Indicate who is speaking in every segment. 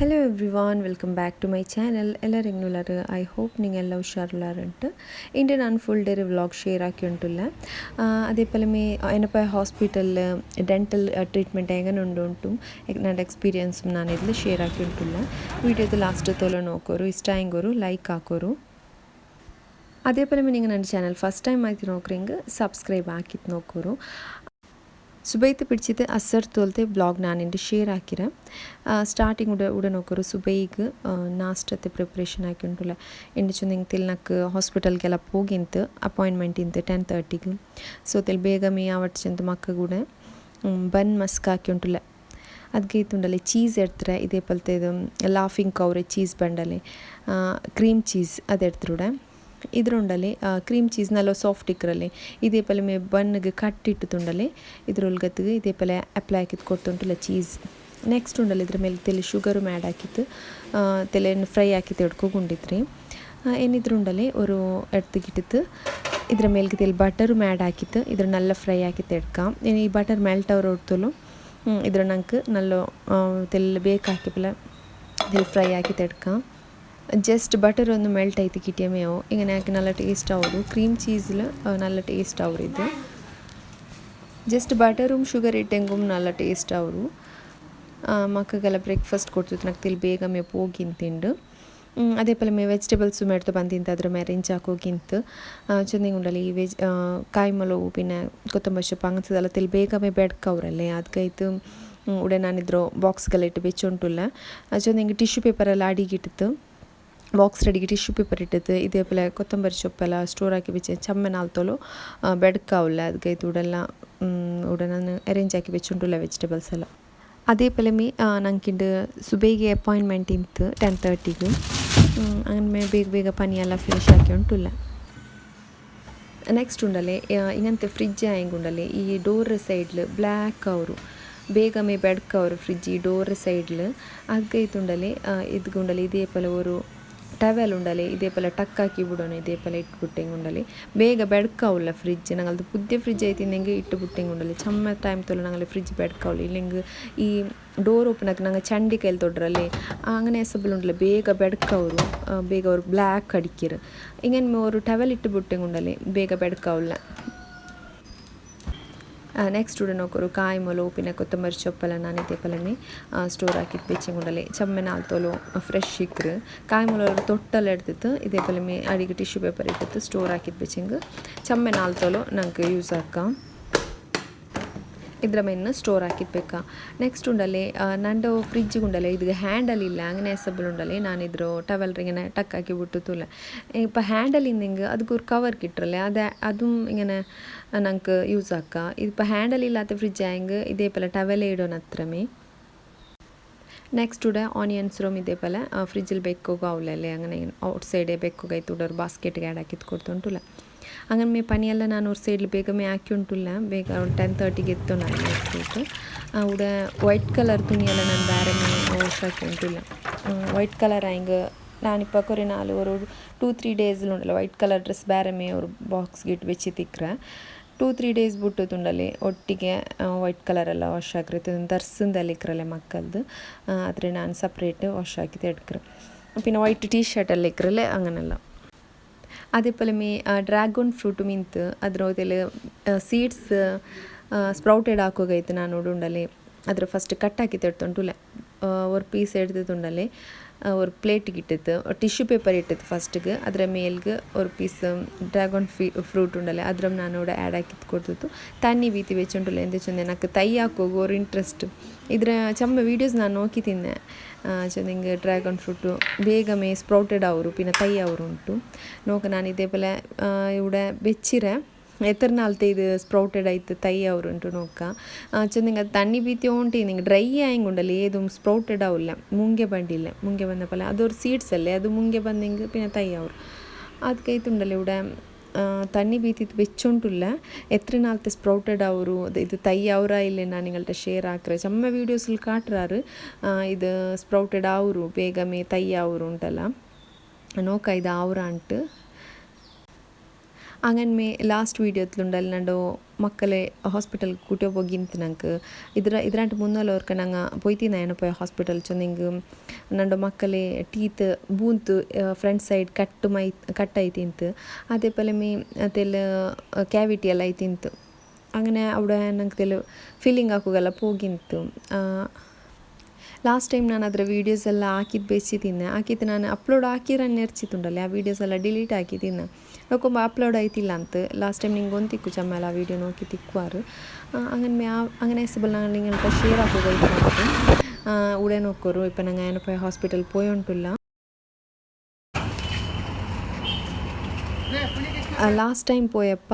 Speaker 1: hello everyone welcome back to my channel ಎಲ್ಲರೂ ಹೆಂಗುಲಾರು I hope ನಿಂಗೆಲ್ಲ ಹುಷಾರುಲಾರಂಟು ಇಂಡೆ ನಾನು full day vlog share ಹಾಕಿ ಉಂಟುಲ್ಲ ಅದೇ ಪಲ ಮೇ ಏನಪ್ಪ ಹಾಸ್ಪಿಟಲ್ ಡೆಂಟಲ್ ಟ್ರೀಟ್ಮೆಂಟ್ ಹೆಂಗೆ ಉಂಡು ಉಂಟು ನನ್ನ ಎಕ್ಸ್ಪೀರಿಯನ್ಸ್ ನಾನು ಇದ್ಲು ಶೇರ್ ಹಾಕಿ ಉಂಟುಲ್ಲ ವೀಡಿಯೋದು ಲಾಸ್ಟ್ ತೊಲೋ ನೋಕೋರು ಇಷ್ಟ ಹೆಂಗೋರು ಲೈಕ್ ಹಾಕೋರು ಅದೇ ಪಲ ನೀವು ನನ್ನ ಚಾನಲ್ ಫಸ್ಟ್ ಟೈಮ್ ಆಯ್ತು ನೋಕ್ರಿಂಗ್ ಸಬ್ಸ್ಕ್ರೈಬ್ ಹಾಕಿತ್ತು സുബൈത്ത് പിടിച്ചത് അസർ തോലത്തെ വ്ളോഗ് ഞാൻ എൻ്റെ ഷെയർ ആക്കിറ സ്റ്റാർട്ടിങ് ഉട ഉടൻ നോക്കൊരു സുബൈക്ക് നാസ്റ്റത്തെ പ്രിപ്പറേഷൻ ആക്കി ഉണ്ടല്ലേ എൻ്റെ ചൊന്നിങ് തിൽനക്ക് ഹോസ്പിറ്റലിಗೆಲ್ಲ ಹೋಗಿಂತು ಅಪಾಯಿಂಟ್ಮೆಂಟ್ ಇಂತು ಟೆನ್ ತರ್ಟಿಗೆ ಸೊ ತಿಲ್ ಬೇಗ ಮೇ ಆವಟ್ ಚಂದ ಮಕ್ಕ ಕೂಡ ಬನ್ ಮಸ್ಕ್ ಹಾಕಿ ಉಂಟಲ್ಲ ಅದಕ್ಕೆ ತುಂಡಲೆ ಚೀಸ್ ಎಡ್ತಾರೆ ಇದೇ ಪಲ್ತೆ ಇದು ಲಾಫಿಂಗ್ ಕೌರೆ ಚೀಸ್ ಬಂಡಲೆ ಕ್ರೀಮ್ ಚೀಸ್ ಅದೆಡ್ತಿರುಡೆ ಇದರೊಂಡಲೆ ಕ್ರೀಮ್ ಚೀಸ್ನಲ್ಲ ಸಾಫ್ಟ್ ಇಕ್ಕರಲ್ಲಿ ಇದೇ ಪಲೆ ಮೇ ಬನ್ಗೆ ಕಟ್ಟಿಟ್ಟು ಇದ್ರ ಇದರೊಳಗತ್ತು ಇದೇ ಪಲೆ ಅಪ್ಲೈ ಹಾಕಿದ್ ಕೊಡ್ತುಂಟಲ್ಲ ಚೀಸ್ ನೆಕ್ಸ್ಟ್ ಉಂಡಲ್ಲಿ ಇದ್ರ ಮೇಲೆ ತೆಲೆ ಶುಗರು ಮ್ಯಾಡ್ ಹಾಕಿತ್ತು. ತೆಲೆನ್ ಫ್ರೈ ಹಾಕಿ ತೆಡ್ಕೋಗೊಂಡಿದ್ರಿ. ಏನಿದ್ರುಂಡಲೆ ಒಂದು ಎಡ್ತಿಗಿಟ್ಟಿತ್ತು. ಇದರ ಮೇಲ್ಗೆ ತೆಲ್ ಬಟರ್ ಮ್ಯಾಡ್ ಹಾಕಿತ್ತು. ಇದ್ರ ನಲ್ಲ ಫ್ರೈ ಹಾಕಿ ತೆಡ್ಕ. ಏನು ಈ ಬಟರ್ ಮೆಲ್ಟ್ ಅವ್ರು ಹೊಡ್ತಲು ಇದ್ರ ನಂಗೆ ನಲ್ಲ ತೆಲ್ ಬೇಕಾಕಿಪ್ಪಲ ತೆಲ್ ಫ್ರೈ ಹಾಕಿ ತೆಡ್ಕ. ജസ്റ്റ് ബട്ടർ ഒന്ന് മെൽട്ട് ആയിട്ട് കിട്ടിയ മേവോ ഇങ്ങനെ ആക്കി നല്ല ടേസ്റ്റ് ആവുള്ളൂ ക്രീം ചീസിൽ നല്ല ടേസ്റ്റ് ആവും ഇത് ജಸ್ಟ್ ಬಟರೂ ಶುಗರ್ ಇಟ್ಟೆಂಗೂ ನಲ್ಲ ಟೇಸ್ಟ್ ಅವರು ಮಕ್ಕಳಿಗೆಲ್ಲ ಬ್ರೇಕ್ಫಾಸ್ಟ್ ಕೊಡ್ತಿತ್ತು ನಂಗೆ ತಿಳಿ ಬೇಗ ಮೇ ಹೋಗಿನ್ ತಿಂಡು ಅದೇ ಪಲ್ಲ ಮೇ ವೆಜಿಟೇಬಲ್ಸು ಮೆಡ್ತು ಬಂದು ತಿಂತಾದ್ರೆ ಮೇ ರೆಂಚ್ ಹಾಕೋಗಿಂತು ಚೆಂದಿಂಗ್ ಉಂಡಲ್ಲ ಈ ವೆಜ್ ಕಾಯಿ ಮಲವು ಪಿನ್ನ ಕೊತ್ತಂಬರಿ ಸೊಪ್ಪು ಅಂಗಸದಲ್ಲ ತಿಳಿ ಬೇಗ ಮೇ ಬೆಡ್ಕವ್ರಲ್ಲೇ ಅದಕ್ಕಾಯ್ತು ಉಡೆ ನಾನಿದ್ರು ಬಾಕ್ಸ್ಗೆಲ್ಲ ಇಟ್ಟು ಬೆಚ್ಚುಂಟುಲ್ಲ ಚೆಂದಿಂಗ್ ಟಿಶ್ಯೂ ಪೇಪರೆಲ್ಲ ಅಡಿಗಿಟ್ಟಿತ್ತು ಬಾಕ್ಸ್ ರೆಡಿಗೆ ಟಿಶ್ಯೂ ಪೇಪರ್ ಇಟ್ಟದ್ದು ಇದೇ ಪಲ ಕೊತ್ತಂಬರಿ ಸೊಪ್ಪೆಲ್ಲ ಸ್ಟೋರ್ ಹಾಕಿ ಬೆಚ್ಚ ಚಮ್ಮೆ ನಾಲ್ತೋಲು ಬೆಡ್ಕಾವುಲ್ಲ ಅದಕ್ಕೆ ಉಡೆಲ್ಲ ಉಡ ನಾನು ಅರೇಂಜ್ ಹಾಕಿ ಬೆಚ್ಚುಂಟುಲ್ಲ ವೆಜಿಟೇಬಲ್ಸ್ ಎಲ್ಲ ಅದೇ ಪಲಮಿ ನಂಕಿಂಡು ಸುಬೇಗೆ ಅಪಾಯಿಂಟ್ಮೆಂಟ್ ಇಂತು ಟೆನ್ ತರ್ಟಿಗೆ അങ്ങനെ ಬೇಗ ಬೇಗ ಪನಿ ಎಲ್ಲ ಫಿನಿಶ್ ಹಾಕಿ ಉಂಟುಲ್ಲ ನೆಕ್ಸ್ಟ್ ಉಂಡಲೆ ಇಂಗಂತೆ ಫ್ರಿಜ್ ಹೆಂಗೆ ಉಂಡಲೆ ಈ ಡೋರ್ ಸೈಡ್ಲು ಬ್ಲ್ಯಾಕ್ ಅವರು ಬೇಗ ಮೇ ಬೆಡ್ಕ ಅವರು ಫ್ರಿಜ್ ಈ ಡೋರ್ ಸೈಡ್ಲು ಅದಕ್ಕೆ ಇತ್ತುಂಡಲೆ ಇದ್ಗುಂಡಲೆ ಇದೇ ಪಲ ஒரு ಟವೆಲ್ ಉಂಡಲೆ ಇದೇ ಪಲ ಟಕ್ ಹಾಕಿ ಬಿಡೋಣ ಇದೇ ಪಲ ಇಟ್ಬಿಟ್ಟೆಂಗೆ ಉಂಡಲೆ ಬೇಗ ಬೆಡ್ಕಾವುಲ್ಲ ಫ್ರಿಜ್ ನಂಗಲ್ದು ಪುದ್ದೆ ಫ್ರಿಜ್ ಐತಿ ನಂಗೆ ಇಟ್ಟು ಬಿಟ್ಟೆಂಗೆ ಉಂಡಲೆ ಚಮ್ಮ ಟೈಮ್ ತೊಲೆ ನಂಗಲ್ಲಿ ಫ್ರಿಜ್ ಬೆಡ್ಕಾವುಲ್ಲ ಇಲ್ಲಿಂಗೆ ಈ ಡೋರ್ ಓಪನ್ ಆಗಿ ನಂಗೆ ಚಂಡಿ ಕೈಲಿ ತೊಡ್ರಲ್ಲಿ അങ്ങനെ ಹೆಸಬಲ್ ಉಂಡಲೆ ಬೇಗ ಬೆಡ್ಕವರು ಬೇಗ ಅವ್ರು ಬ್ಲ್ಯಾಕ್ ಅಡಿಕಿರು ಹಿಂಗೇನು ಅವರು ಟವೆಲ್ ಇಟ್ಟು ಬಿಟ್ಟೆಂಗೆ ಉಂಡಲೆ ಬೇಗ ಬೆಡ್ಕಾವುಲ್ಲ ನೆಕ್ಸ್ಟ್ ಉಡ ನೋಕರು ಕಾಯಿ ಮೊಲು ಉಪ್ಪಿನ ಕೊತ್ತಂಬರಿ ಸೊಪ್ಪೆಲ್ಲ ನಾನು ಇದೇ ಪಲನೆ ಸ್ಟೋರ್ ಹಾಕಿದ್ದು ಬೆಚ್ಚಂಗುಂಡಲೆ ಚಮ್ಮೆ ನಾಲ್ತೋಲು ಫ್ರೆಶ್ ಇಕ್ರು ಕಾಯಿ ಮೊಲ ತೊಟ್ಟಲ್ಲಿ ಎಡ್ತಿತ್ತು ಇದೇ ಪಲ ಮೇ ಅಡಿಗೆ ಟಿಶ್ಯೂ ಪೇಪರ್ ಇಟ್ಟಿತ್ತು ಸ್ಟೋರ್ ಹಾಕಿದ್ದು ಬೆಚ್ಚಂಗೆ ಚಮ್ಮೆ ನಾಲ್ತೋಲು ನಂಗೆ ಯೂಸ್ ಹಾಕ ಇದ್ರ ಮೇಲಿನ ಸ್ಟೋರ್ ಹಾಕಿದ್ಬೇಕಾ ನೆಕ್ಸ್ಟ್ ಉಂಡಲೆ ನಂದು ಫ್ರಿಜ್ ಉಂಡಲೆ ಇದು ಹ್ಯಾಂಡಲ್ ಇಲ್ಲ അങ്ങനെ ಎಸಬಲ್ ಉಂಡಲೆ ನಾನು ಇದ್ರ ಟವೆಲ್ ഇങ്ങനെ ടക്ക് ആക്കി വിട്ടുത്തുല്ല ഇപ്പം ഹാൻഡൽ ഇന്നെങ്കിൽ അതുക്ക് ഒരു കവർ കിട്ടല്ലേ അത് അതും ഇങ്ങനെ ഞങ്ങൾക്ക് യൂസ് ആക്കാം ഇതിപ്പോൾ ഹാൻഡൽ ഇല്ലാത്ത ഫ്രിഡ്ജ് ആയെങ്കിൽ ഇതേപോലെ ടവൽ ഇടണം അത്രമേ ನೆಕ್ಸ್ಟ್ ಉಡ ಆನಿಯನ್ಸ್ ರೋಮ್ ಇದೇ ಪಲ ಫ್ರಿಜ್ಜಲ್ಲಿ ಬೆಕ್ಕೋಗೋ ಅವಲಲ್ಲೇ അങ്ങനെ ಔಟ್ ಸೈಡೇ ಬೆಕ್ಕೋಗೈತು ಉಡೋರು ಬಾಸ್ಕೆಟ್ಗೆ ಆ್ಯಡ್ ಹಾಕಿದ್ದು ಕೊಡ್ತುಂಟುಲ್ಲ അങ്ങനെ ಮೇ ಪನಿಯೆಲ್ಲ ನಾನು ಅವ್ರ ಸೈಡ್ಲಿ ಬೇಗ ಮೇ ಹಾಕಿ ಉಂಟಿಲ್ಲ. ಬೇಗ ಅವ್ಳು ಟೆನ್ ತರ್ಟಿಗೆ ಎತ್ತು ನಾನು ಎತ್ಬಿಟ್ಟು ಅವಡ ವೈಟ್ ಕಲರ್ ತುಣಿಯೆಲ್ಲ ನಾನು ಬೇರೆ ಹಾಕಿ ಉಂಟಿಲ್ಲ. ವೈಟ್ ಕಲರ್ ಹಂಗೆ ನಾನು ಕೊರೆ ನಾಲ್ ಟೂ ತ್ರೀ ಡೇಸಿലുണ്ടಲ್ಲ ವೈಟ್ ಕಲರ್ ಡ್ರೆಸ್ ಬೇರೆ ಮೇ ಅವ್ರು ಬಾಕ್ಸ್ಗೆ ಇಟ್ಟು ಬೆಚ್ಚಿ ಟೂ ತ್ರೀ ಡೇಸ್ ಬಿಟ್ಟು ತುಂಡಲ್ಲಿ ಒಟ್ಟಿಗೆ ವೈಟ್ ಕಲರೆಲ್ಲ ವಾಶ್ ಹಾಕಿರುತ್ತೆ ದರ್ಸದಲ್ಲಿ ಇಕ್ರಲ್ಲೇ ಮಕ್ಕಳದು. ಆದರೆ ನಾನು ಸಪ್ರೇಟ್ ವಾಶ್ ಹಾಕಿದೆ ಎಡ್ಕ್ರೆ പിന്നെ ವೈಟ್ ಟೀ ಶರ್ಟಲ್ಲಿ ഇക്കറല്ലേ അങ്ങനെല്ലാം അതേപോലെ മേ ಡ್ರ್ಯಾಗನ್ ಫ್ರೂಟ್ ಮಿಂತ್ ಅದ್ರ ಹೋದೆಲೆ ಸೀಡ್ಸ್ ಸ್ಪ್ರೌಟೆಡ್ ಹಾಕೋಗೈತೆ ನಾನು ಉಂಡಲೆ ಅದ್ರ ಫಸ್ಟ್ ಕಟ್ ಹಾಕಿ ತೆಡ್ತುಂಟುಲೆ ஒரு பீஸ் எடுத்து துண்டலே ஒரு பிளேட்டுக்கு இட்டது ಟಿಶ್ಯೂ ಪೇಪರ್ ಇಟ್ಟದ್ದು ಫಸ್ಟಿಗೆ ಅದರ ಮೇಲ್ಗೆ ஒரு ಪೀಸ್ ಡ್ರ್ಯಾಗನ್ ಫೀ ಫ್ರೂಟ್ ಉಂಡಲೆ ಅದ್ರ ನಾನು ಕೂಡ ಆ್ಯಡ್ ಹಾಕಿದ್ದು ಕೊಡ್ತಿತ್ತು ತಣ್ಣಿ ಬೀತಿ വെച്ചുണ്ടല്ലേ എന്ത് ചൊന്നെ എനിക്ക് തൈ ಹಾಕೋಗು ഒരു ಇಂಟ್ರೆಸ್ಟ್ ಇದ್ರ ಚಮ್ಮ ವೀಡಿಯೋಸ್ ನಾನು ನೋಕಿ ತಿನ್ನೆ ಚಂದಂಗೆ ಡ್ರ್ಯಾಗನ್ ಫ್ರೂಟು ಬೇಗಮೆ ಸ್ಪ್ರೌಟೆಡ್ ಅವರು ಪಿನ ತೈ ಅವರು ಉಂಟು ನೋಕ ನಾನು ಇದೇಪಲೆ ಇವುಡೆ ಬೆಚ್ಚಿರೆ ಎತ್ತರ್ನಾಲ್ತೆ ಇದು ಸ್ಪ್ರೌಟೆಡ್ ಆಯ್ತು ತೈ ಅವರು ಉಂಟು ನೋಕ ಚಂದಂಗೆ ಅದು ತಣ್ಣಿ ಬೀತಿ ಉಂಟು ನಿಂಗೆ ಡ್ರೈ ಆಯಂಗುಂಡಲ್ಲ ಏದು ಸ್ಪ್ರೌಟೆಡ್ ಅವಲ್ಲ ಮುಂಗೆ ಬಂಡಿಲ್ಲ ಮುಂಗೆ ಬಂದಪ್ಪಲ್ಲ ಅದೊರು ಸೀಡ್ಸ್ ಅಲ್ಲೇ ಅದು ಮುಂಗೆ ಬಂದಿಂಗೆ ಪಿನ ತೈ ಅವರು ಅದಕ್ಕೆ ಇತ್ತುಂಡಲ್ಲ ಇವುಡೆ ತಣ್ಣಿ ಬೀತಿದ್ದು ಬೆಚ್ಚುಂಟುಲ್ಲ ಎತ್ರ ನಾಲ್ತೆ ಸ್ಪ್ರೌಟೆಡ್ ಅವರು ಇದು ತೈ ಅವರ ಇಲ್ಲೇ ನಾನು ನಿಗಳ್ಟ ಷೇರ್ ಹಾಕ್ರೆ ಚಮ್ಮ ವೀಡಿಯೋಸಲ್ಲಿ ಕಾಟ್ರಾರು ಇದು ಸ್ಪ್ರೌಟೆಡ್ ಅವರು ಬೇಗಮೇ ತೈ ಅವರು ಉಂಟಲ್ಲ ನೋಕ ಇದು ಅವರ ಅಂಟು അങ്ങനെ മേ ലാസ്റ്റ് വീഡിയോത്തിലുണ്ടല്ല നണ്ടോ ಮಕ್ಕಳೇ ಹಾಸ್ಪಿಟಲ್ ಕೂಟೆ ಹೋಗಿಂತ ನಂಗೆ ಇದ್ರ ಇದ್ರಂಟ ಮುನ್ನಲೋರ್ಕ ನಂಗೆ ಪೊಯ್ತಿನ ಏನಪ್ಪ ಹಾಸ್ಪಿಟಲ್ ಚೊಂದಿಂಗ್ ನಂಡು ಮಕ್ಕಳೇ ಟೀತ್ ಬೂಂತ್ ಫ್ರಂಟ್ ಸೈಡ್ ಕಟ್ ಮೈ ಕಟ್ ಐತಿಂತು ಅದೇ ಪಲೆ ಮೇ ಅದೆಲ್ಲ ಕ್ಯಾವಿಟಿ ಎಲ್ಲ ಐತಿಂತು അങ്ങനെ അവിടെ ನಂಗೆ ತೆಲು ಫೀಲಿಂಗ್ ಹಾಕುಗಲ್ಲ ಹೋಗಿಂತು ಲಾಸ್ಟ್ ಟೈಮ್ ನಾನು ಅದರ ವೀಡಿಯೋಸ್ ಎಲ್ಲ ಹಾಕಿದ್ದು ಬೇಸಿದ್ದೀನಿ ಹಾಕಿದ್ದು ನಾನು ಅಪ್ಲೋಡ್ ಹಾಕಿರೋ ನೆರ್ಚಿತ್ತುಂಡಲ್ಲ ಆ ವೀಡಿಯೋಸ್ ಎಲ್ಲ ಡಿಲೀಟ್ ಹಾಕಿದ್ದೀನಿ ನೋಕೊಂಬ ಅಪ್ಲೋಡ್ ಆಯ್ತಿಲ್ಲ ಅಂತ ಲಾಸ್ಟ್ ಟೈಮ್ ನಿಂಗೆ ಒಂದು ತಿಕ್ಕು ಚಮ್ಮಲ ಆ ವೀಡಿಯೋ ನೋಕಿ ತಿಕ್ಕುವಾರು അങ്ങനെ അങ്ങനെ എസ്ബൽ ഞങ്ങൾക്ക് ഷെയർ ആക്കുക ഉടനെ നോക്കൂ ഇപ്പം ഞങ്ങൾ അതിനെ പോയി ഹോസ്പിറ്റലിൽ പോയോണ്ടില്ല ಲಾಸ್ಟ್ ಟೈಮ್ ಪೋಯಪ್ಪ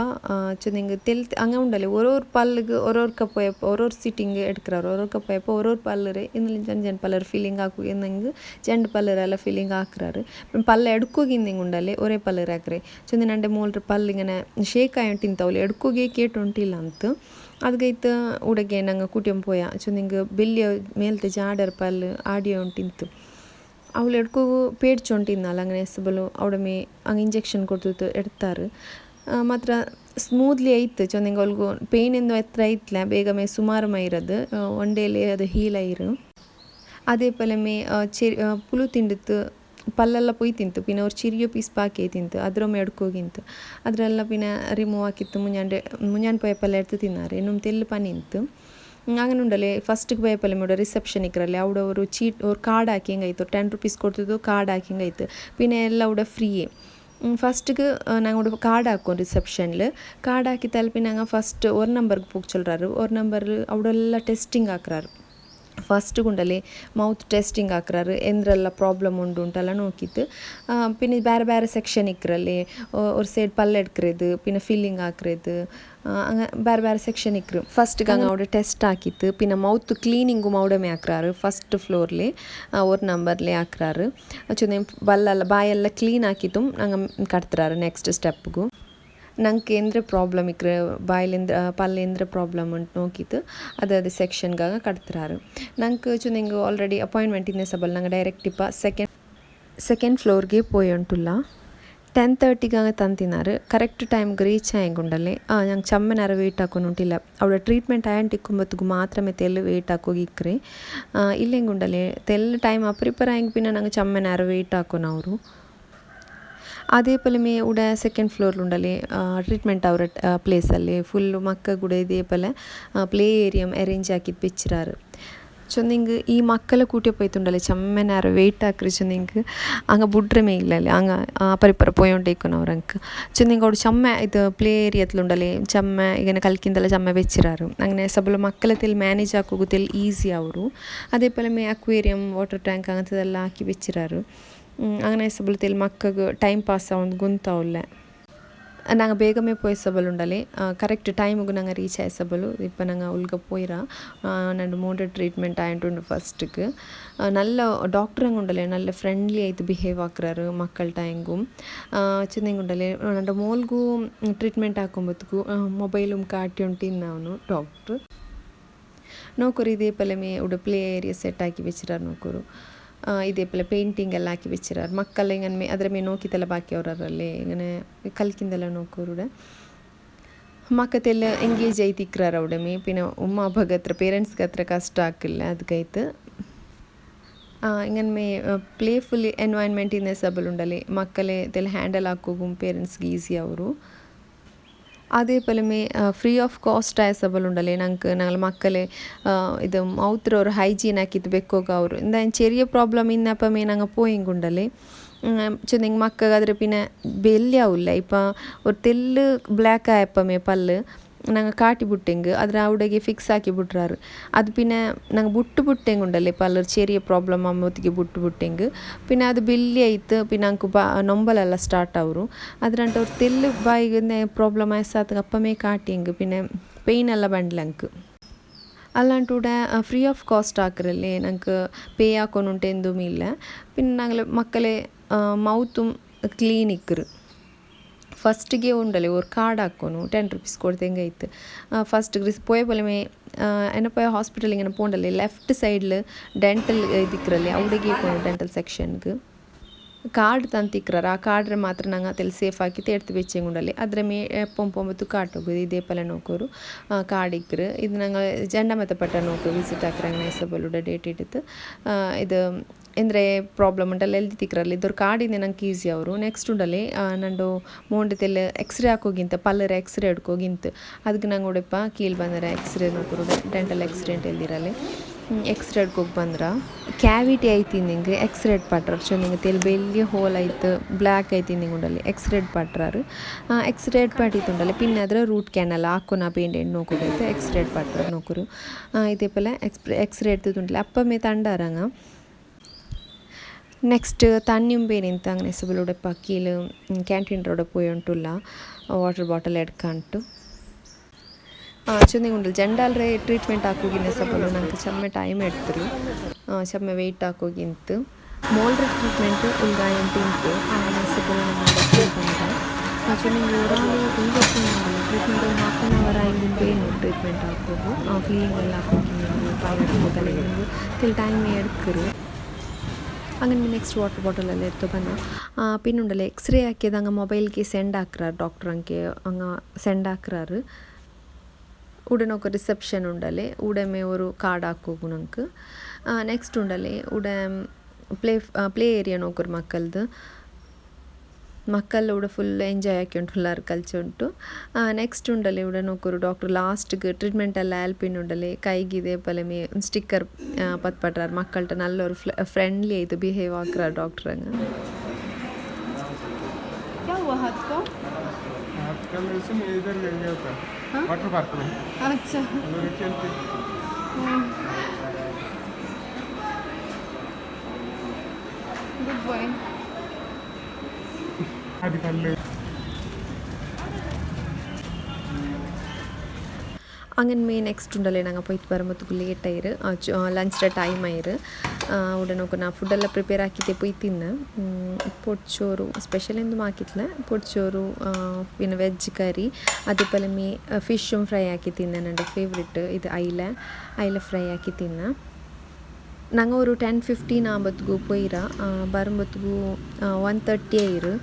Speaker 1: ಚುನಿಂಗ್ ತೆಲ್ತ್ ಹಂಗೆ ಉಂಡಲೆ ಒರೊರ್ ಪಲ್ಗ್ ಒರೊರ್ಕ ಪೋಯಪ್ಪ ಒರೊರ್ ಸಿಟ್ಟಿಂಗ್ ಎಡ್ಕ್ರವ್ರು ಒರೊರ್ಕ ಪೋಯಪ್ಪ ಒರೊರ್ ಪಲ್ಲರೆ ಇನ್ನಲ್ಲಿ ಜನ ಜನ ಪಲ್ಲರ್ ಫೀಲಿಂಗ್ ಹಾಕು ಇನ್ನಂಗೆ ಜಂಡ್ ಪಲ್ಲರೆಲ್ಲ ಫೀಲಿಂಗ್ ಹಾಕ್ರಾರು ಪಲ್ಲ ಎಡ್ಕೋಗಿಂದಿಂಗ್ ಉಂಡಲೆ ಒರೇ ಪಲ್ಲರ್ ಹಾಕ್ರೆ ಚುಂದಿನ ಅಂಡೆ ಮೂಲ್ರ ಪಲ್ಲಿಂಗನೆ ಶೇಕ್ ಆಯ್ ತಿಂತವಲೆ ಎಡ್ಕೋಗಿ ಕೇಟ್ ಉಂಟಿಲ್ಲ ಅಂತ அதுக்கேத்து உடகே நாங்கள் கூட்டியும் போயா ஸோ நீங்கள் பெல்லிய மேலத்தை ஜாடர் பல் ஆடியோ உண்டு ಅವಳು ಎಡ್ಕೋ ಪೇಡ್ಚೊಂಟಿದ್ನಲ್ಲ അങ്ങനെ ಎಸ್ಬಲು അവിടെ മേ അങ്ങ് ഇഞ്ചെക്ഷൻ കൊടുത്തിട്ട് എടുത്താറ് ಮಾತ್ರ ಸ್ಮೂತ್ಲಿ ಐತ್ ಚೊಂದಿಂಗ ಅವ್ಲ್ಗು ಪೇಯ್ನ್ ಎಂದು ಎತ್ರ ಐತ್ಲ ಬೇಗ ಮೇ ಸುಮಾರು ಮೈರದು ಒನ್ ಡೇಲಿ ಅದು ಹೀಲ್ ಆಯಿರು ಅದೇ ಪಲ ಮೇ ಚೆರಿ ಪುಲು ತಿಂಡಿತ್ತು ಪಲ್ಲೆಲ್ಲ ಪೊಯ್ ತಿಂತು ಪಿನ ಅವ್ರು ಚಿರಿಯೋ ಪೀಸ್ ಪಾಕಿ ತಿಂತು ಅದ್ರೊಮ್ಮೆ ಎಡ್ಕೋಗಿಂತು ಅದರೆಲ್ಲ ಪಿನ ರಿಮೂವ್ ಹಾಕಿತ್ತು ಮುಂಜಾನೆ ಮುಂಜಾನೆ ಪೈಪೆಲ್ಲ ಎಡ್ತು ತಿನ್ನಾರೆ ಇನ್ನೊಂದು ತೆಲ್ಲು ಪನಿಂತು അങ്ങനെ ഉണ്ടല്ലേ ಫಸ್ಟಿಗೆ ಬಯಪಲ್ಲ ಮೇಡ ರಿಸೆಪ್ಷನಿಗೆ ರಲ್ಲೇ ಅವಡ ಅವರು ಚೀಟ್ ಅವ್ರು ಕಾರ್ಡ್ ಹಾಕಿಂಗಾಯ್ತು ಟೆನ್ ರುಪೀಸ್ ಕೊಡ್ತಿದ್ದು ಕಾರ್ಡ್ ಹಾಕಿಂಗಾಯ್ತು പിന്നെ എല്ലാം അവിടെ ഫ്രീയേ ഫസ്റ്റ്ക്ക് ഞങ്ങളോട് കാർഡ് ആക്കും റിസപ്ഷനിൽ കാർഡ് ആക്കിത്താൽ പിന്നെ ഞങ്ങൾ ഫസ്റ്റ് ഒരു നമ്പർക്ക് പോക്ക് ചൊല്ലാറ് ഒരു നമ്പറിൽ അവിടെ എല്ലാം ടെസ്റ്റിംഗ് ആക്കാറ് ഫസ്റ്റ് കൊണ്ടല്ലേ മൗത്ത് ടെസ്റ്റിംഗ് ആക്കാറ് എന്തെല്ലാം പ്രോബ്ലം ഉണ്ട് ഉണ്ടെല്ലാം നോക്കിയിട്ട് പിന്നെ വേറെ വേറെ സെക്ഷൻ ഇക്കറല്ലേ ഒരു സൈഡ് പല്ല എടുക്കരുത് പിന്നെ ഫില്ലിംഗ് ആക്കരുത് അങ്ങനെ വേറെ വേറെ സെക്ഷൻ ഇക്കും ഫസ്റ്റ് അങ്ങ് അവിടെ ടെസ്റ്റ് ആക്കിയിട്ട് പിന്നെ മൗത്ത് ക്ലീനിങ്ങും അവിടെമേ ആക്കാറ് ഫസ്റ്റ് ഫ്ലോറിൽ ഒരു നമ്പറിലെ ആക്കാറ് ചൊന്നേ വല്ല ബായെല്ലാം ക്ലീൻ ആക്കിയിട്ടും അങ്ങ് കടത്തുറാറ് നെക്സ്റ്റ് സ്റ്റെപ്പിക്കും ನಂಗೆ ಏಂದ್ರೆ ಪ್ರಾಬ್ಲಮ್ ಇಕ್ಕರೆ ಬಾಯ್ಲಿಂದ ಪಲ್ಲೇಂದ್ರೆ ಪ್ರಾಬ್ಲಮ್ ಉಂಟು ನೋಕಿತ್ತು ಅದು ಅದು ಸೆಕ್ಷನ್ಗಾಗ ಕಟ್ತಿರಾರು ನಂಗೆ ಚು ನಿಂಗೆ ಆಲ್ರೆಡಿ ಅಪಾಯಿಂಟ್ಮೆಂಟ್ ಇನ್ನೇ ಸಬಲ್ ನಂಗೆ ಡೈರೆಕ್ಟ್ ಇಪ್ಪ ಸೆಕೆಂಡ್ ಸೆಕೆಂಡ್ ಫ್ಲೋರ್ಗೆ ಪೋಯಿ ಉಂಟುಲ್ಲ ಟೆನ್ ತರ್ಟಿಗಾಗ ತಂತಿನಾರು ಕರೆಕ್ಟ್ ಟೈಮ್ಗೆ ರೀಚ್ ಆಯ್ಕೊಂಡಲ್ಲಿ ನಂಗೆ ಚಮ್ಮನಾರ ವೆಯ್ಟ್ ಹಾಕೊಂಡು ಉಂಟಿಲ್ಲ ಅವಳ ಟ್ರೀಟ್ಮೆಂಟ್ ಆ್ಯಂಟ್ ಮಾತ್ರ ತೆಲ್ಲು ವೆಯ್ಟ್ ಹಾಕೋಗಿ ಇಕ್ಕ್ರಿ ಇಲ್ಲೆಂಗುಂಡಲ್ಲಿ ತೆಲ್ ಟೈಮ್ ಅಪ್ರಿಪೇರ್ ಆಗಿ ಬಿನ್ನ ನಂಗೆ ಚಮ್ಮನಾರ ವೆಯ್ಟ್ ಹಾಕೋಣ ಅವರು അതേപോലെ മീ ഇവിടെ സെക്കൻഡ് ഫ്ലോറിലുണ്ടല്ലേ ട്രീറ്റ്മെന്റ് അവരുടെ പ്ലേസ് അല്ലേ? ഫുൾ മക്ക കൂടെ ഇതേപോലെ പ്ലേ ഏരിയ അറേഞ്ച് ആക്കി വെച്ചിരാറ് ചെന്നെങ്കിൽ ഈ മക്കളെ കൂട്ടി പോയിട്ടുണ്ടല്ലേ? ചമ്മനാറ് വെയിറ്റാക്കി ചെന്നെങ്കിൽ അങ്ങ് ബുഡ്രമേ ഇല്ലല്ലേ? അങ്ങ് അപ്പറിപ്പറ പോയോണ്ടേക്കണോ അവർക്ക് ചെന്നെങ്കിൽ അവിടെ ചമ്മ ഇത് പ്ലേ ഏരിയത്തിലുണ്ടല്ലേ ചമ്മ ഇങ്ങനെ കളിക്കുന്നതല്ലേ ചമ്മ വെച്ചിരാറ് അങ്ങനെ സബ്ലോ മക്കളത്തിൽ മാനേജ് ആക്കുക ഈസി ആവുള്ളൂ. അതേപോലെ മേ അക്വേറിയം വാട്ടർ ടാങ്ക് അങ്ങനത്തെ ആക്കി വെച്ചിരാറ് ಅಂಗನೈಸಬಲು ತಿಲ್ ಮಕ್ಕಗೆ ಟೈಮ್ ಪಾಸ್ ಅವ್ನು ಗುಂತವಲ್ಲೆ நாங்கள் பேகமே போய் சபல் உண்டாலே கரெக்ட் டைமுக்கு நாங்கள் ரீச் ஆகி சபலு இப்போ நாங்கள் உள்ள போயிடா ரெண்டு மூன்று ட்ரீட்மெண்ட் ஆகிட்டு ஃபஸ்ட்டுக்கு நல்ல டாக்டருங்க உண்டலே நல்ல ஃப்ரெண்ட்லி ஆயிட்டு பிஹேவ் ஆக்குறாரு மக்கள் டைங்கும் சின்னங்க உண்டலே ரெண்டு மோல்கு ட்ரீட்மெண்ட் ஆக்கும்போதுக்கு மொபைலும் காட்டி உண்டின்னு டாக்டர் நோக்கூர் இதே போலமே உட பிளே ஏரியா செட் ஆக்கி வச்சுறாரு நோக்கூர். ഇതേപോലെ പെയിൻറ്റിംഗ് എല്ലാം ആക്കി വെച്ചിരാറ് മക്കളെ ഇങ്ങനെ അതിരെ മേ നോക്കിത്തല്ല ബാക്കിയവരല്ലേ ഇങ്ങനെ കളിക്കുന്നതെല്ലാം നോക്കൂരുടെ മക്കത്തെല്ല എൻഗേജ് ആയി തിക്കറാറ് അവിടെ മേ പിന്നെ ഉമ്മ അപകത്ര പേരൻസ്ക്ക് അത്ര കഷ്ടം ആക്കില്ല അതുകായിട്ട് ഇങ്ങനെ മേ പ്ലേഫുൽ എൻവയൺമെൻറ്റിൽ നെസബിൾ ഉണ്ടല്ലേ മക്കളെ തെല്ല ಹ್ಯಾಂಡಲ್ ಹಾಕೋಗು ಪೇರೆಂಟ್ಸ್ಗೆ ಈಸಿ ಅವರು അതേ പോലെ മേ ഫ്രീ ഓഫ് ಕಾಸ್ಟ್ ಆಯ ಸಬಲ್ ಉಂಡಲೆ ನಂಗೆ ഞങ്ങൾ ಮಕ್ಕಳೇ ಇದು ಮೌತ್ರ ಅವ್ರು ಹೈಜೀನ್ ಹಾಕಿದ್ದು ಬೆಕ್ಕೋಗ ಅವರು ಇಂದ ചെറിയ ಪ್ರಾಬ್ಲಮ್ ಇನ್ನಪ್ಪ ಮೇ ನಂಗೆ പോയെങ്കുണ്ടല്ലേ ചൊന്നെങ്കിൽ മക്കൾക്ക് പിന്നെ ബെല്ലാവില്ല ഇപ്പം ഒരു തെല്ല് ബ്ലാക്ക് ആയപ്പമേ പല്ല് ನಂಗೆ ಕಾಟಿ ಬುಟ್ಟೆಂಗು ಅದರ ಅವಡೆಗೆ ಫಿಕ್ಸ್ ಹಾಕಿ ಬಿಟ್ರಾರು ಅದು പിന്നെ ನಂಗೆ ಬುಟ್ಟು ಬುಟ್ಟೆಂಗುണ്ടല്ലേ പലർ ചെറിയ പ്രോബ്ലം അമ്മത്തിക്ക് ബുട്ട് ബുട്ടെങ്ക് പിന്നെ അത് ബില്ലിയായിട്ട് പിന്നെ ഞങ്ങൾക്ക് നൊമ്പലല്ല സ്റ്റാർട്ട് ആവും അതിനാണ്ട് ഒരു തെല്ല് ബായിക്കുന്ന പ്രോബ്ലം ആയ സ്ഥലത്ത് അപ്പമേ കാട്ടിയെങ്ക് പിന്നെ പെയിൻ എല്ലാം ബണ്ടില്ല ഞങ്ങൾക്ക് അല്ലാണ്ട് കൂടെ ഫ്രീ ഓഫ് കോസ്റ്റ് ആക്കറല്ലേ ഞങ്ങൾക്ക് പേ ആക്കൊന്നുണ്ട് എന്തുമില്ല പിന്നെ ഞങ്ങൾ മക്കളെ മൗത്തും ക്ലീനിക്കറ് ಫಸ್ಟ್ಗೆ ಉಂಡಲೆ ಒರು ಕಾರ್ಡ್ ಹಾಕ್ಕೊನು ಟೆನ್ ರುಪೀಸ್ ಕೊಡ್ತೆಂಗೆ ಇತ್ತು. ಫಸ್ಟ್ ಪೋಯ ಪೊಲೆಮೆ ಏನಪ್ಪ ಹಾಸ್ಪಿಟಲ್ ಹಾಸ್ಪಿಟಲಿಗೆ ಏನು ಪೋಂಡಲೆ ಲೆಫ್ಟ್ ಸೈಡ್ಲ್ ಡೆಂಟಲ್ ಇದಿಕ್ಕಿರಲಿ ಅವಡಿಗೆ ಪೋನು ಡೆಂಟಲ್ ಸೆಕ್ಷನ್ಗೆ ಕಾರ್ಡ್ ತಂತಿಕ್ರರ ಆ ಕಾರ್ಡ್ರ ಮಾತ್ರ ನಂಗೆ ಅತಲ್ಲಿ ಸೇಫ್ ಹಾಕಿ ತೇಡ್ತು ಬೆಚ್ಚೆಂಗುಂಡಲ್ಲಿ ಅದರ ಮೇ ಪೊಂಪೊಂಬತ್ತು ಕಾಟ್ ಹೋಗೋದು, ಇದೇ ಪಲ ನೋಕೋರು ಕಾರ್ಡ್ ಇಕ್ಕರು ಇದು ನಂಗೆ ಜಂಡ ಮತ ಪಟ್ಟ ನೋಕು ವಿಸಿಟ್ ಹಾಕ್ರಂಗೆ ನೈಸಬಲ್ಲುಡ ಡೇಟ್ ಇಟ್ಟಿತ್ತು ಇದು ಎಂದರೆ ಪ್ರಾಬ್ಲಮ್ ಉಂಟಲ್ಲ ಎಲ್ಲಿ ತಿಕ್ಕರಲ್ಲಿ ಇದ್ದವ್ರು ಕಾಡಿನ ನಂಗೆ ಈಸಿ ಅವರು. ನೆಕ್ಸ್ಟ್ ಉಂಡಲ್ಲಿ ನಂಡು ಮೋಂಡತೆಲ್ಲ ಎಕ್ಸ್ರೇ ಹಾಕೋಗಿಂತ, ಪಲ್ಲರ ಎಕ್ಸ್ರೇ ಹಿಡ್ಕೋಗಿಂತ. ಅದಕ್ಕೆ ನಂಗೆ ಉಡಪ್ಪ ಕೀಲ್ ಬಂದರೆ ಎಕ್ಸ್ರೇ ನೋಡ್ಕೊರು ಡೆಂಟಲ್ ಎಕ್ಸ್ರೇ ಅಂತ ಎಲ್ದಿರಲ್ಲಿ ಎಕ್ಸ್ರೇ ಹಿಡ್ಕೋಗಿ ಬಂದ್ರೆ. ಕ್ಯಾವಿಟಿ ಐತಿ ನಿಂಗೆ ಎಕ್ಸ್ರೇ ಪಟ್ರಾರು ಸೊ ನಿಂಗೆ ತೆಲ್ ಬೆಲ್ಲಿ ಹೋಲ್ ಆಯ್ತು ಬ್ಲ್ಯಾಕ್ ಐತಿ ನಿಂಗೆ ಉಂಡಲ್ಲಿ ಎಕ್ಸ್ರೇ ಪಟ್ರಾರು ಎಕ್ಸ್ರೇ ಇತ್ತು ಉಂಡಲ್ಲಿ ಪಿನ್ ಆದರೆ ರೂಟ್ ಕ್ಯಾನಲ್ ಹಾಕೋನ ಪೇಂಟ್ ಎಂಡ್ ನೋಕೋಬೇಕು ಎಕ್ಸ್ರೇ ಪಟ್ರಾರು ನೋಕರು ಇದೇ ಪಲ್ಲ ಎಕ್ಸ್ ಎಕ್ಸ್ರೇ ಎಡ್ತಿತ್ತು ಉಂಡಲ್ಲಿ ಅಪ್ಪ ಮೇ ತಂಡಾರಂಗ. നെക്സ്റ്റ് തന്നുമ്പേനിന്ത അങ്ങനെ ഇസബിലൂടെ ಕ್ಯಾಂಟೀನ್ ക്യാൻറ്റീനിലൂടെ പോയി ഉണ്ടുള്ള ವಾಟರ್ ಬಾಟಲ್ എടുക്കാനിട്ടു ಚೆನ್ನಾಗಿ ಉಂಟು ಜಂಡಾಲ್ರೆ ಟ್ರೀಟ್ಮೆಂಟ್ ಹಾಕೋಗಿನ ಸಬಲು, ನಂಗೆ ಚಮ್ಮೆ ಟೈಮ್ ಎಡ್ತರು. ಚಮ್ಮೆ ವೆಯ್ಟ್ ಹಾಕೋಗಿಂತು. ಮೋಲ್ರೆ ಟ್ರೀಟ್ಮೆಂಟ್ ಉಲ್ಗಾಯಂಟು ತಿಂತು. ಆಮೇಲೆ ಸಬಲು ಚೆನ್ನಾಗಿ ಊರಾಲು ಈಗ treatment half an hour treatment ಹಾಕೋದು. ಕ್ಲೀನಿಂಗ್ ಎಲ್ಲ ಹಾಕೋಗಿ ನೀವು ತಿಲ್ ಟೈಮ್ ಎಡ್ಕರು. അങ്ങനെ നെക്സ്റ്റ് വാട്ടർ ബോട്ടിലെല്ലാം എടുത്ത് പിന്നെ ഉണ്ടല്ലേ എക്സ്റേ ആക്കിയത് അങ്ങ് മൊബൈലിലേക്ക് സെൻഡ് ആക്കാറ് ഡോക്ടർ അങ്ങ് അങ്ങ് സെൻഡ് ആക്കാറ് ഉടനൊക്കെ റിസപ്ഷൻ ഉണ്ടല്ലേ ഉടമേ ഒരു കാർഡ് ആക്കും നമുക്ക് നെക്സ്റ്റ് ഉണ്ടല്ലേ ഉടൻ പ്ലേ പ്ലേ ഏരിയ നോക്കൊരു മക്കളത് ಮಕ್ಕಳು ಉಡ ಫುಲ್ ಎಂಜಾಯ್ ಆಕಿ ಉಂಟು ಫುಲ್ಲಾರು ಕಲ್ಚೆ ಉಂಟು ನೆಕ್ಸ್ಟ್ ಉಂಡಲೆ ಉಡ ನೋಕರು ಡಾಕ್ಟರ್ ಲಾಸ್ಟ್ಗೆ ಟ್ರೀಟ್ಮೆಂಟ್ ಎಲ್ಲ ಆಲ್ಪಿನ್ ಉಂಡಲೆ ಕೈಗಿದೆ ಪಲೆಮೆ ಸ್ಟಿಕ್ಕರ್ ಪತ್ಪಟ್ರಾರು ಮಕ್ಕಳ್ಟ ನಲ್ಲೊರು ಫ್ರೆಂಡ್ಲಿ ಆಯ್ತು ಬಿಹೇವ್ ಹಾಕ್ರಾರು ಡಾಕ್ಟ್ರ್ ಹಂಗೆ
Speaker 2: क्या हुआ हाथ को
Speaker 1: അങ്ങനെ മെയിൻ നെക്സ്റ്റ് ഉണ്ടല്ലേ ഞങ്ങൾ പോയിട്ട് വരുമ്പോഴത്തേക്ക് ലേറ്റ് ആയി ലഞ്ചിന്റെ ടൈം ആയി ഉടൻ നോക്കുന്ന ഫുഡെല്ലാം പ്രിപ്പയർ ആക്കിയിട്ട് പോയി തിന്ന്. പൊടിച്ചോറു സ്പെഷ്യൽ എന്തും ആക്കിയിട്ടില്ല പൊടിച്ചോറു പിന്നെ വെജ് കറി. അതേപോലെ മീ ഫിഷും ഫ്രൈ ആക്കി തിന്നാനുണ്ട്. ഫേവറിറ്റ് ഇത് അയില അയില ഫ്രൈ ആക്കി തിന്ന. நாங்கள் ஒரு டென் ஃபிஃப்டீன் ஆகும்போதுக்கு போயிரா வரும்போதுக்கு ஒன் தேர்ட்டி ஆயிரு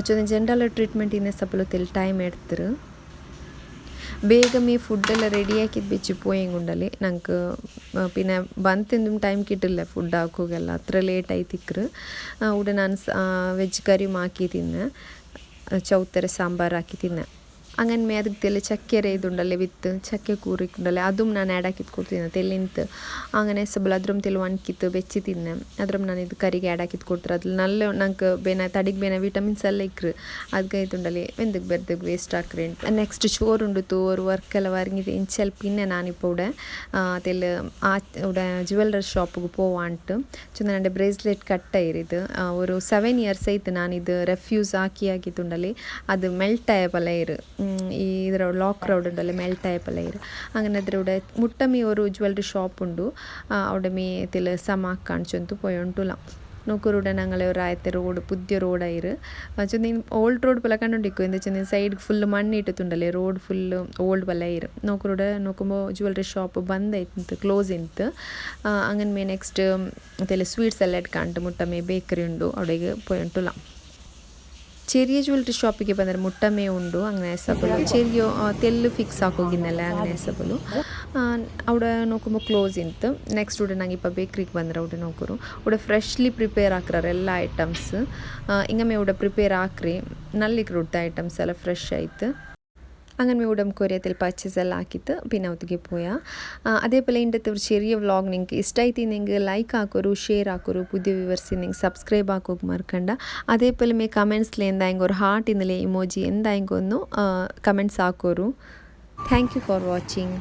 Speaker 1: சொந்த ஜென்ரல் ಟ್ರೀಟ್ಮೆಂಟ್ ಇನ್ನೇ ಸಪಲೊತ್ತಿಲ್ಲ ಟೈಮ್ ಎಡ್ತಿರು ಬೇಗ ಮೀ ಫುಡ್ಡೆಲ್ಲ ರೆಡಿಯಾಕಿದ್ದು ಬೆಚ್ಚಿ ಪೋಯಂಗುಂಡಲಿ ನಂಗೆ പിന്നെ ബന്തെന്തും ടൈം കിട്ടില്ല ഫുഡ് ആക്കുകയല്ല അത്ര ലേറ്റായി തിക്കറ് ഉടൻ ഞാൻ വെജ് കറിയും ആക്കി തിന്നെ ചൗത്തര സാമ്പാറാക്കി തിന്നെ അങ്ങനെ മേ ಅದಕ್ಕೆ ತೆಲೆ ಚಕ್ಕೆರೆ ಇದುಂಡಲ್ಲೆ ವಿತ್ ಚಕ್ಕೆ ಕೂರಿಕುಂಡಲ್ಲೆ അതും ನಾನು ಆ್ಯಡ್ ಹಾಕಿದ್ದು ಕೊಡ್ತೀನಿ ತೆಲ್ಲಿಂತ അങ്ങനെ ಸಬಲ್ ಅದ್ರಮ್ ತೆಲು ಒಣಕಿತ್ತು ಬೆಚ್ಚಿ ತಿನ್ನೆ ಅದ್ರಮ್ ನಾನು ಇದು ಕರಿಗೆ ಆ್ಯಡ್ ಹಾಕಿದ್ದು ಕೊಡ್ತಾರೆ ಅದ್ರಲ್ಲಿ ನಲ್ಲ ನಂಗೆ ಬೇನ ತಡಿಗೆ ಬೇನ ವಿಟಮಿನ್ಸ್ ಎಲ್ಲ ಇಕ್ರು ಅದಕ್ಕೆ ಇದುಂಡಲ್ಲಿ ಎಂದಕ್ಕೆ ಬೆರ್ದಕ್ಕೆ ವೇಸ್ಟ್ ಹಾಕ್ರಿ ನೆಕ್ಸ್ಟ್ ಚೋರ್ ಉಂಡು ತೋರು ವರ್ಕ್ ಎಲ್ಲ ವರ್ಗಿದೆ ಇಂಚಲ್ ಪಿನ್ನೆ ನಾನಿಪ್ಪ ಉಡೆ ತೆಲ್ ಆ ಉಡೆ ಜುವೆಲ್ಲರಿ ಶಾಪ್ಗೆ പോവാണ്ട് ചുന്നൻ്റെ ബ്രേസ്ലെറ്റ് കട്ട് ചെയ്ത് ഒരു സെവൻ ഇയേഴ്സ് ആയിട്ട് ഞാനിത് റെഫ്യൂസ് ആക്കി ആക്കിയിട്ടുണ്ടല്ലേ അത് മെൽട്ടായ പലയർ ಈ ಇದರ ಲಾಕ್ ಕ್ರೌಡ್ ಉಂಡಲ್ಲ ಮೆಲ್ ಟೈಪ್ ಎಲ್ಲ ಇರು. ಅಂಗನದ್ರೆ ಉಡೆ ಮುಟ್ಟಮಿ ಒರು ಜ್ಯುವೆಲ್ರಿ ಶಾಪ್ ಉಂಡು. ಅವಡಮಿ ತಿಲ ಸಮಾಕ್ ಕಾಣಿಸೊಂತು ಪೋಯೊಂಟುಲ. ನೂಕುರುಡ ನಂಗಳೆ ರಾಯತೆ ರೋಡ್, ಪುದ್ಯ ರೋಡ ಇರು. ಚಂದ ಓಲ್ಡ್ ರೋಡ್ ಪಲ ಕಂಡುಂಡಿಕ್ಕು. ಇಂದ ಚಂದ ಸೈಡ್ ಫುಲ್ ಮಣ್ಣು ಇಟ್ಟುತುಂಡಲೆ ರೋಡ್ ಫುಲ್ ಓಲ್ಡ್ ಬಲ ಇರು. ನೂಕುರುಡ ನೋಕುಂಬೋ ಜ್ಯುವೆಲ್ರಿ ಶಾಪ್ ಬಂದ್ ಆಯ್ತು ಕ್ಲೋಸ್ ಇಂತ ಅಂಗನ್ ಮೇ ನೆಕ್ಸ್ಟ್ ತೆಲೆ ಸ್ವೀಟ್ಸ್ ಎಲ್ಲ ಇಟ್ಕಂಡು ಮುಟ್ಟ ಮೇ ಬೇಕರಿ ಉಂಡು, ಅವಡೆಗೆ ಪೋಯಂಟುಲ. ಚೆರಿಯ ಜ್ಯುವೆಲ್ರಿ ಶಾಪಿಗೆ ಬಂದರೆ ಮುಟ್ಟಮೆ ಉಂಡು, ಅಂಗನೆ ಹೆಸಬಲು ചെറിയ ತೆಲ್ಲು ಫಿಕ್ಸ್ ಹಾಕೋಗಿನಲ್ಲ ಅಂಗನೆ ಹೆಸಬಲು ಅವಡ ನೋಕುಮ ಕ್ಲೋಸ್ ಇಂತು ನೆಕ್ಸ್ಟ್ ಉಡೆ ನಂಗೆ ಇಪ್ಪ ಬೇಕ್ರಿಗೆ ಬಂದ್ರೆ ಉಡೆ ನೋಕರು ಉಡೆ ಫ್ರೆಶ್ಲಿ ಪ್ರಿಪೇರ್ ಹಾಕ್ರಾರ ಎಲ್ಲ ಐಟಮ್ಸ್ ಇಂಗಮೆ ಉಡೆ ಪ್ರಿಪೇರ್ ಹಾಕ್ರಿ. ನಲ್ಲಿಗೆ ರುಡ್ದ ಐಟಮ್ಸ್ ಎಲ್ಲ ಫ್ರೆಶ್ ಆಯ್ತು. അങ്ങനെ ഉടം കൊറിയത്തിൽ പർച്ചേസ് എല്ലാം ആക്കിയിട്ട് പിന്നെ അവത്തേക്ക് പോയാ. അതേപോലെ ഇന്നത്തെ ഒരു ചെറിയ വ്ളോഗ് നിങ്ങൾക്ക് ഇഷ്ടമായി നിങ്ങൾക്ക് ലൈക്ക് ആക്കൊരു ഷെയർ ആക്കൊരു പുതിയ വ്യൂവേഴ്സിന് നിങ്ങൾക്ക് സബ്സ്ക്രൈബ് ആക്കുക മറക്കണ്ട. അതേപോലെ മേ കമൻസിൽ എന്തായെങ്കിൽ ഒരു ഹാർട്ട് ഇന്നലെ ഇമോജി എന്തായെങ്കിലും ഒന്ന് comments ആക്കൊരു. Thank you for watching